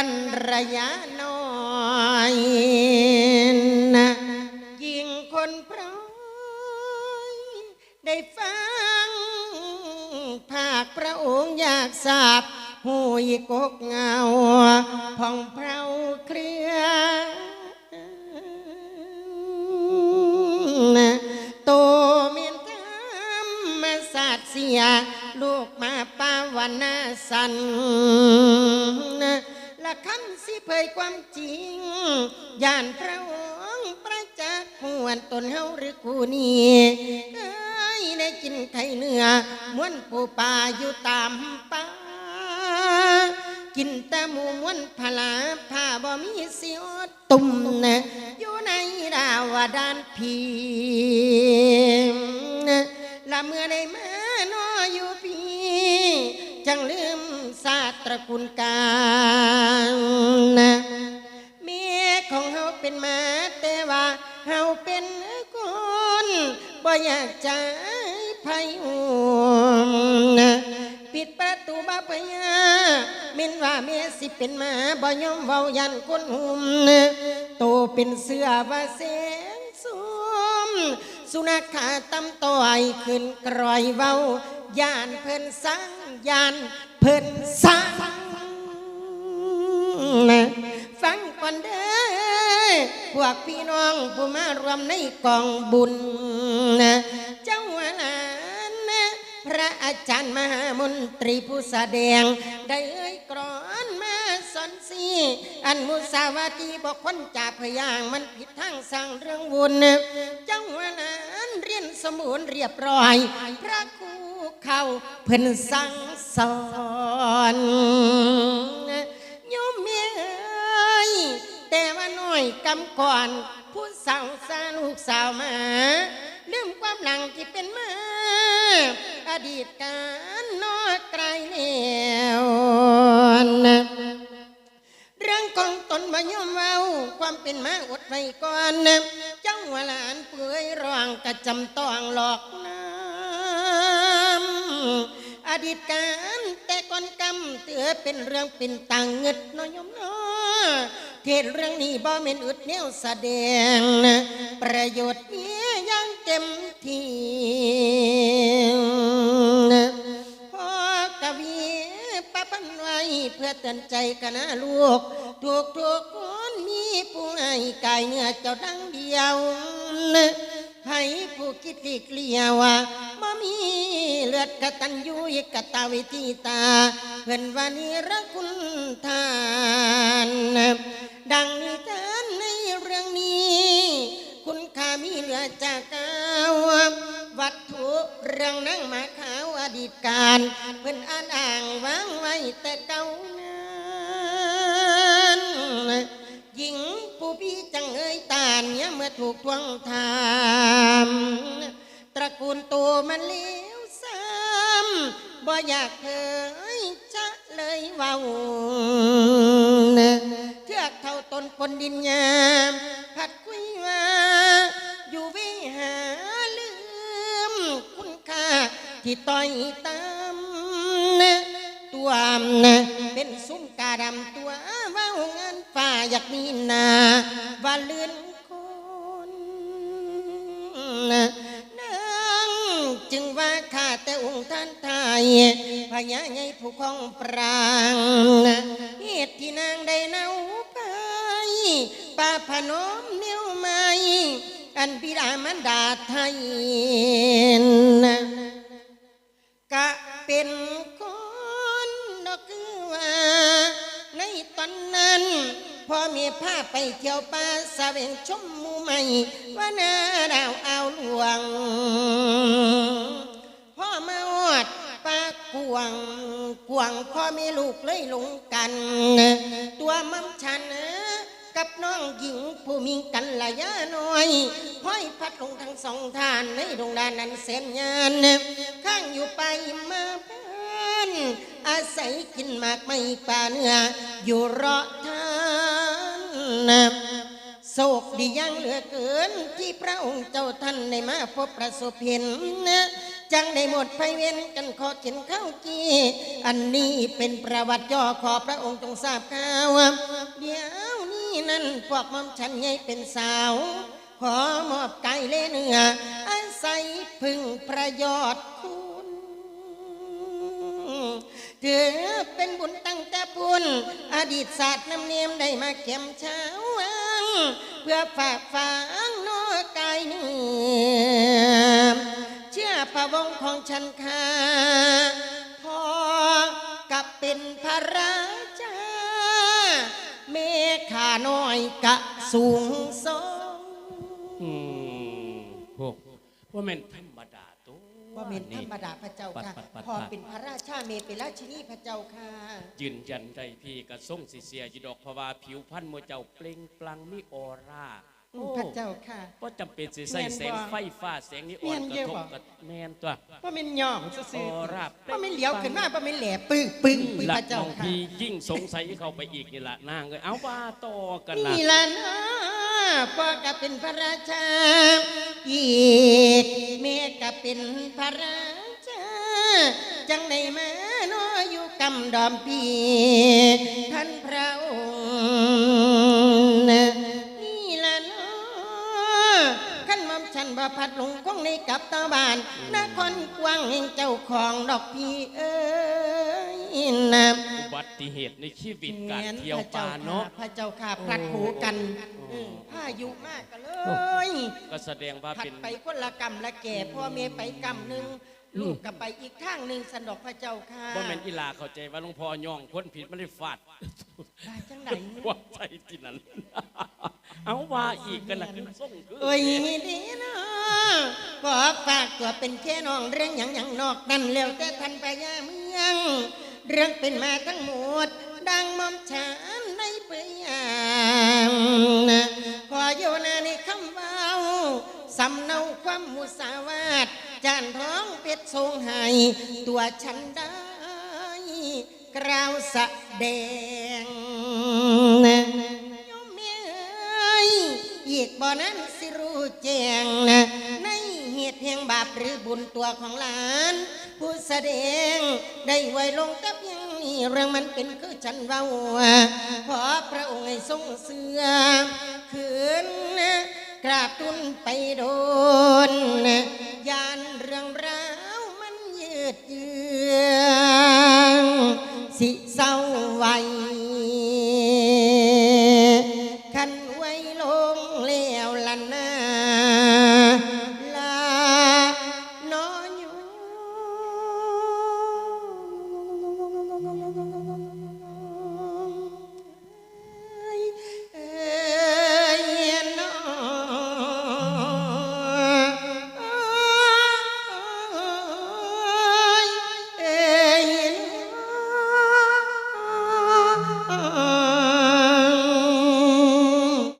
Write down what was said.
กันระยะน้อยนะยิ่งคนพร้อยได้ฟัง ภาคพระองค์อยากทราบหูยกกเงาผ่องเพราเครือนะโตเมียนธรรมศาสตร์เสีย ลูกมาปาวนาสันนะ ละคำสิเผยความจริงย่านพระองค์ประจักษ์หวนตนเฮาหรือกูนี่เอ้ยได้กินไข่เนื้อม้วนปูปลาอยู่ตามป่ากินแต่หมูม้วนผลาผ้าบ่มีสียวตุ่มนะอยู่ในดาวดานพีละเมื่อได้มานออยู่พีจังลืมศาสตร์ตระกูลกา บ่อยากจะให้ไผห่วงนะปิดประตูบ้าปยามินว่าเมียสิเป็นมาบ่ยอมเว้ายันคนหุมโตเป็นเสื้อว่าเสียงสูมสุนัขขาตำต่อยขึ้นกรอยเว้ายานเพิ่นสังยานเพิ่นสังฟังก่อนเด้อพวกพี่น้องผู้มารวมในกองบุญ อาจารย์มหามนตรีผู้แสดง ได้เอ่ยกรอนมาสอนสีอันมุสาวาทีบอกคนจ่าพยางมันผิดทางสั่งเรื่องวุ่นเจ้าวันนั้นเรียนสมุนเรียบร้อย พระครูเข้าเพิ่นสั่งสอน อยกำก่อนผู้สาวสาลูกสาวมาลืมความหลังที่เป็นมาอดีตการนอกไกลแล้วเรื่องของตนบ่ยอมเว้าความเป็นมาอดไว้ก่อนเจ้าว่าหลานเปื่อยร้องกระจำต้องหลอกน้ำอดีตการแต่ก่อนกำเตือเป็นเรื่องเป็นต่างเงิดน้อยยมน้อ เทศเรื่องนี้บ่เม็นอึดแนวแสดง ประโยชน์เนี้ยังเต็มที่พ่อกวีปะพันไว้เพื่อเตือนใจกันนะลูกทุกทุกคนมีผู้ให้กายเนื้อเจ้าดังเดียวนะ ให้ผู้คิดหลีกเลี่ยว่าบ่มีเลือดกตันยูยกตาวิธีตา เพื่อนวานิรักคุณทาน ดังนิทานในเรื่องนี้ คุณค่ามีเหลือจากกาวัตถุเรื่องนั่งมาขาวอดีตการ เพื่อนอ่านอ่างวางไว้แต่เก่านั้นหญิงผู้พี่จังเอ่ยตานเนี่ยเมื่อถูกทวงถามตระ กูลตัวมันเลี้ยวซ้ำบ่อยากเคยจะเลยว้าเทือกเท่าต้นปนดินยามผัดคุยว่าอยู่วิหาลืมคุณค่าที่ต้อยตามตัวนเป็นซุ้มกาดำตัวว้างานฝ่าอยากมีนาว่าเลื่อนคน ท่านไทยพญาใหญ่ผู้คองปรางเหตุที่นางได้เนาไปป่าพนมเนียวไม้อันบิดามันดาไทยกะเป็นคนดอกคือว่าในตอนนั้นพอมีผ้าไปเที่ยวป่าสะเวงชมมูใหม่ว่านาดาวเอาหลวง พ่อมาอดปากกวางก วงพ่อมีลูกเลยหลงกัน ตัวมั่มฉันกับน้องหญิงผู้มีกันละยะน้อยห้อยพัดลงทั้งสองทานในดวงดานนั้นเส้นยานข้างอยู่ไปมาเพื่อนอาศัยกินมากไม่ป่าเนื้ออยู่รอทานโศกดียังเหลือเกินที่พระองค์เจ้าท่านได้มาพบประสบเห็นะ จังได้หมดไปเวียนกันขอเข็นข้าวกี้ อันนี้เป็นประวัติย่อขอพระองค์จงทราบข่าวเดี๋ยวนี้นั่นพวกมอมฉันไงเป็นสาว ขอมอบไก่เลเนื้ออาศัยพึ่งประโยชน์คุณถือเป็นบุญตั้งแต่ปุนอดีตศาสตร์น้ำเนียมได้มาเก็มเช้า เพื่อฝากฝัง พระวงศ์ของฉันค่ะพอกับเป็นพระราชาเมฆาน้อยกะสูงสองอืมพวกว่าแม่นธรรมดาตัวว่าเป็นธรรมดาพระเจ้าค่ะ พอเป็นพระราชาเมเป็นราชินีพระเจ้าค่ะ ยืนยันได้พี่กระส่งสิเสียจีดอกเพราะว่าผิวพรรณโมเจ้าเปล่งปลั่งมีออร่า พระเจ้าค่ะก็จำเป็นสิใส่แสงไฟฟ้าแสงนี้อ่อนแม่นกเยระอะทบบ่กับแมนตัวว่าเป็นย่องซื่อออร่าๆว่าเป็นเหลียวขึ้นมาว่าเป็นแหลปึ้งปึ้งปึ้งหลัพกระเจ้าของค่ะพี่ยิ่งสงสัยเข้าไปอีกนี่ละนางเลยเอาว่าต่อกันนะนี่ล่ะนะพ่อก็เป็นพระราชาอีกแม่ก็เป็นพระราชาจังในมาโนอยู่กำดอมพีท่านพระองค์ บ่พัดลงคงในกับตาบานนครกว้างแห่งเจ้าของดอกพีเอ้ยนะอุบัติเหตุในชีวิตการเที่ยวป่าเนาะพระเจ้าค่ะพลัดหูกันเออพายุมากกันเลย ก็แสดงว่าผัดเป็นไปคนละกรรมละแก่พ่อเมย์ไปกรรมหนึ่ง ลูกกับไปอีกข้างหนึ่งสันดอกพระเจ้าค่ะว่าแม่นอีหลาเข้าใจว่าหลวงพ่อย่องคนผิดไม่ได้ฟาดได้จังไหนว่าใจที่นั้น เอาว่าอีกกันนะขึ้นส่งคือโอ้ยดีนะก็ฝากตัวเป็นแค่น้องเรื่องอย่างอย่างนอกนั่นแล้วแต่ทันไปยาเมือง เรื่องเป็นมาทั้งหมด ดังมอมฉันในเปียงขออยู่นาในคำเว้าสำเนาความมุสาวาท จานท้องเพชรทรงให้ตัวฉันได้กราวแสดงโยมเอ้ยอีกบ่อนั้นสิรู้แจ้งนะในเหตุแห่งบาปหรือบุญตัวของหลาน ผู้แสดงได้ไว้ลงกับอยังนี้เรื่องมันเป็นคือฉันเว้าขอพระองค์ให้ทรงเสือคืน กราบตุนไปโดนยานเรื่องราวมันยืดเยื้อสิเศร้าไว